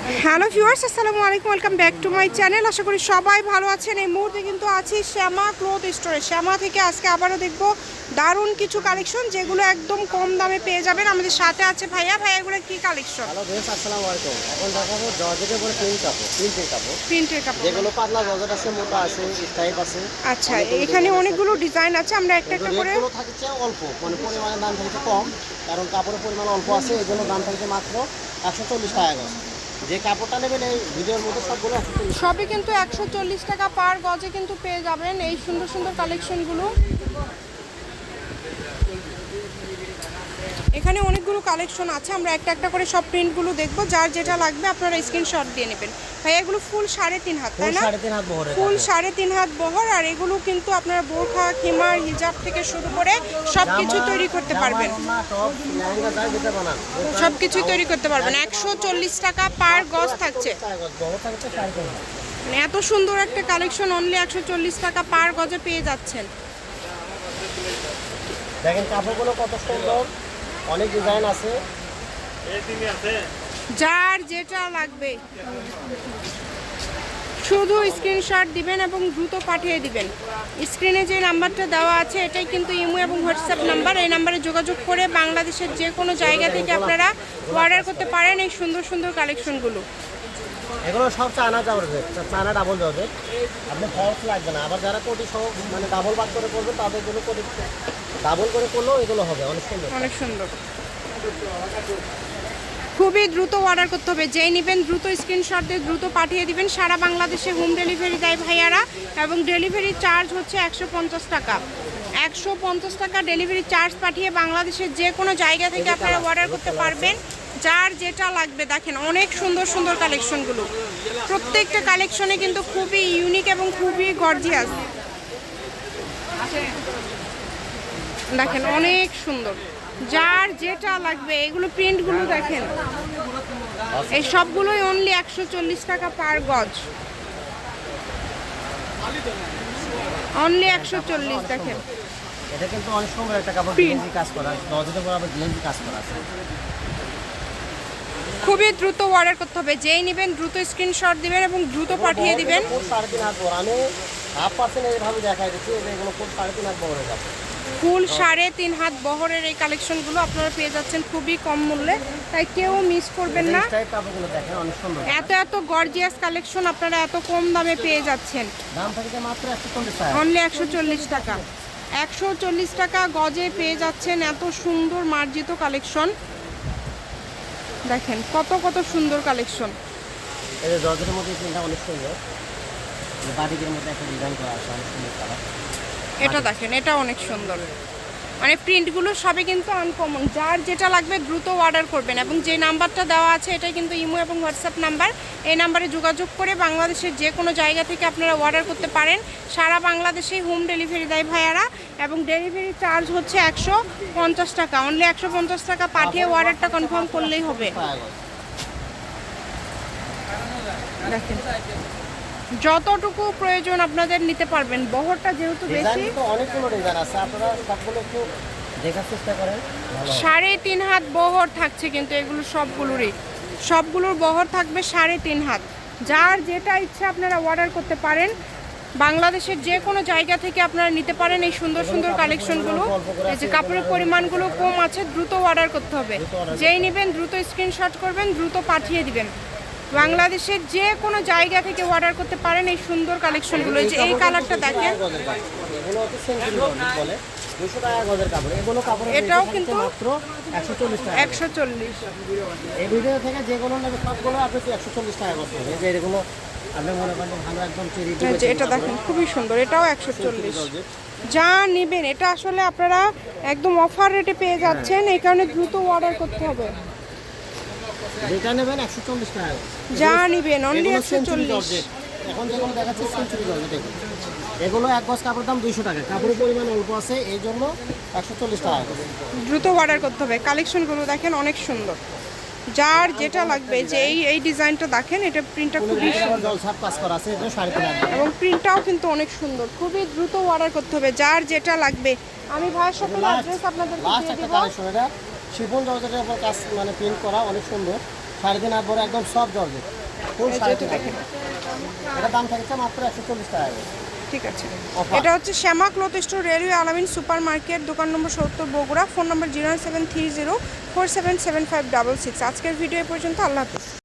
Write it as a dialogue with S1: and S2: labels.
S1: Hello viewers আসসালামু আলাইকুম welcome back to my channel. আশা করি সবাই ভালো আছেন। এই মুহূর্তে কিন্তু আছি শ্যামা ক্লোথ স্টোরে। শ্যামা থেকে আজকে আবারও দেখব দারুণ কিছু কালেকশন যেগুলো একদম কম দামে পেয়ে যাবেন আমাদের সাথে আছে ভাইয়া। ভাইয়া এগুলো কি কালেকশন?
S2: হ্যালো বেশ আসসালামু আলাইকুম। এখন দেখাবো জর্জেটের উপরে প্রিন্ট কাপড় প্রিন্টের কাপড়।
S1: প্রিন্টের কাপড়।
S2: যেগুলো পাতলা জর্জেট আছে মোটা আছে স্টাইপ আছে।
S1: আচ্ছা এখানে অনেকগুলো ডিজাইন আছে আমরা একটা একটা করে
S2: থাকছে অল্প মানে পরিমাণের দাম থাকছে কম কারণ কাপড়ের পরিমাণ অল্প আছে এই জন্য দাম থাকছে মাত্র একশো চল্লিশ টাকা যে কাপড়টা নেবেন এই ভিডিওর মধ্যে সবগুলো
S1: সবই কিন্তু একশো চল্লিশ টাকা পার গজে কিন্তু পেয়ে যাবেন এই সুন্দর সুন্দর কালেকশনগুলো এখানে অনেকগুলো কালেকশন আছে। আমরা একটা একটা করে সব প্রিন্টগুলো দেখব। যার যেটা লাগবে আপনারা স্ক্রিনশট দিয়ে নেবেন। ভাই এগুলো ফুল সাড়ে তিন হাত তাই না? ফুল সাড়ে তিন হাত বহর। আর এগুলো কিন্তু আপনারা বোরখা খিমার হিজাব থেকে শুরু করে সব কিছু তৈরি করতে পারবেন। সব কিছুই তৈরি করতে পারবেন। একশো চল্লিশ টাকা পার গজ থাকছে। মানে এত সুন্দর একটা কালেকশন অনলি একশো চল্লিশ টাকা পার গজে পেয়ে যাচ্ছেন।
S2: দেখেন কাপড়গুলো কত সুন্দর। অনেক ডিজাইন আছে।
S1: যার যেটা লাগবে। শুধু স্ক্রিনশট দিবেন এবং দ্রুত পাঠিয়ে দিবেন। স্ক্রিনে যে নাম্বারটা দেওয়া আছে এটাই কিন্তু ইমো এবং হোয়াটসঅ্যাপ নাম্বার। এই নাম্বারে যোগাযোগ করে বাংলাদেশের যে কোনো জায়গা থেকে আপনারা অর্ডার করতে পারেন এই সুন্দর সুন্দর কালেকশনগুলো
S2: এগুলো সব চায়না যাবে চায়না ডাবল যাবে আপনি ফলস লাগবে না। আবার যারা কোটি সহ মানে ডাবল বাদ করে করবে তাদের জন্য কোটি ডাবল করে করলেও এগুলো হবে অনেক সুন্দর।
S1: অনেক সুন্দর। খুবই দ্রুত অর্ডার করতে হবে। যেই নেবেন দ্রুত স্ক্রিনশট দিয়ে দ্রুত পাঠিয়ে দিবেন। সারা বাংলাদেশে হোম ডেলিভারি দেয় ভাইয়ারা এবং ডেলিভারি চার্জ হচ্ছে একশো পঞ্চাশ টাকা। একশো পঞ্চাশ টাকা ডেলিভারি চার্জ পাঠিয়ে বাংলাদেশের যে কোনো জায়গা থেকে আপনারা অর্ডার করতে পারবেন। যার যেটা লাগবে দেখেন অনেক সুন্দর সুন্দর কালেকশনগুলো প্রত্যেকটা কালেকশনে কিন্তু খুবই ইউনিক এবং খুবই গর্জিয়াস দেখেন অনেক সুন্দর। যার যেটা লাগবে এগুলো প্রিন্টগুলো দেখেন। এই সবগুলোই অনলি একশো চল্লিশ টাকা পার গজ। অনলি একশো চল্লিশ দেখেন।
S2: এটা কিন্তু অনেক সুন্দর একটা কাপড়
S1: Print.
S2: কাজ করা দরজাতে পর আবার ডিএনজি কাজ করা আছে।
S1: খুবই দ্রুত অর্ডার করতে হবে। যেই নেবেন দ্রুত স্ক্রিনশট দিবেন এবং দ্রুত পাঠিয়ে দিবেন।
S2: সাড়ে তিন হাত বড়? আমি হাফ পার্সেন্ট এইভাবে দেখাই দিচ্ছি এগুলো সাড়ে তিন হাত বড় যাবে।
S1: ফুল সাড়ে তিন হাত বহরের এই কালেকশনগুলো আপনারা পেয়ে যাচ্ছেন খুবই কম মূল্যে। তাই কেউ মিস করবেন না। এত এত গর্জিয়াস কালেকশন আপনারা এত কম দামে পেয়ে যাচ্ছেন। অনলি একশো চল্লিশ টাকা। একশো চল্লিশ টাকা। গজে পেয়ে যাচ্ছেন এত সুন্দর মার্জিত কালেকশন। দেখেন কত কত সুন্দর কালেকশন।
S2: মধ্যে অনেক সুন্দর। যে মধ্যে একটা ডিজাইন করা আছে অনেক সুন্দর কালার
S1: এটা দেখেন এটা অনেক সুন্দর। মানে প্রিন্টগুলো সবই কিন্তু আনকমন যার যেটা লাগবে দ্রুত অর্ডার করবেন এবং যে নাম্বারটা দেওয়া আছে এটা কিন্তু ইমো এবং হোয়াটসঅ্যাপ নাম্বার। এই নাম্বারে যোগাযোগ করে বাংলাদেশের যে কোনো জায়গা থেকে আপনারা অর্ডার করতে পারেন। সারা বাংলাদেশেই হোম ডেলিভারি দেয় ভাইয়ারা এবং ডেলিভারি চার্জ হচ্ছে একশো পঞ্চাশ টাকা। অনলি একশো পঞ্চাশ টাকা পাঠিয়ে অর্ডারটা কনফার্ম করলেই হবে। দেখেন। যতটুকু প্রয়োজন আপনাদের নিতে পারবেন বহরটা যেহেতু বেশি।
S2: অনেকগুলো ডিজাইন আছে আপনারা সবগুলো একটু দেখার চেষ্টা করেন।
S1: সাড়ে তিন হাত বহর থাকছে কিন্তু এগুলো সবগুলোরই। সবগুলোর বহর থাকবে সাড়ে তিন হাত। যার যেটা ইচ্ছা আপনারা অর্ডার করতে পারেন। বাংলাদেশের যে কোনো জায়গা থেকে আপনারা নিতে পারেন এই সুন্দর সুন্দর কালেকশনগুলো। এই যে কাপড়ের পরিমাণগুলো কম আছে দ্রুত অর্ডার করতে হবে। যেই নেবেন দ্রুত স্ক্রিনশট করবেন দ্রুত পাঠিয়ে দিবেন। বাংলাদেশের যে কোনো জায়গা থেকে অর্ডার করতে পারেন এই সুন্দর কালেকশনগুলো যে এই কালারটা দেখেন। এটাও কিন্তু
S2: একশো চল্লিশ।
S1: এটা দেখেন, খুবই সুন্দর, এটাও একশো চল্লিশ। যা নেবেন, এটা আসলে আপনারা একদম অফার রেটে পেয়ে যাচ্ছেন, এই কারণে দ্রুত অর্ডার করতে হবে।
S2: যেটা নেবেন একশো চল্লিশ টাকা
S1: যা নেবেন অনলি একশো চল্লিশ।
S2: এখন যেগুলো দেখাচ্ছে সেঞ্চুরি জর্জেট এগুলো এগুলো এক গজ কাপড়ের দাম দুইশো টাকা। কাপড়ের পরিমাণ অল্প আছে এই জন্য একশো চল্লিশ টাকা
S1: দ্রুত অর্ডার করতে হবে। কালেকশনগুলো দেখেন অনেক সুন্দর। যার যেটা লাগবে যে এই এই ডিজাইনটা দেখেন এটা প্রিন্টটা খুবই সুন্দর। এবং প্রিন্টটাও কিন্তু অনেক সুন্দর। খুবই দ্রুত অর্ডার করতে হবে। যার যেটা লাগবে আমি ভাইয়ের সাথে অ্যাড্রেস আপনাদেরকে দিয়ে দিব।
S2: শিফন জর্জেটের উপর কাজ মানে প্রিন্ট করা অনেক সুন্দর। সাড়ে তিন হাত বড় একদম সব জর্জেট ফুল সাড়ে
S1: এটা
S2: তিন দাম থাকছে মাত্র একশো চল্লিশ টাকা।
S1: ঠিক আছে। এটা হচ্ছে Shyama cloth store railway Alamin super market দোকান নম্বর সত্তর Bogura phone number zero seven three zero four seven seven five double six. আজকের ভিডিও পর্যন্ত আল্লাহ হাফিজ।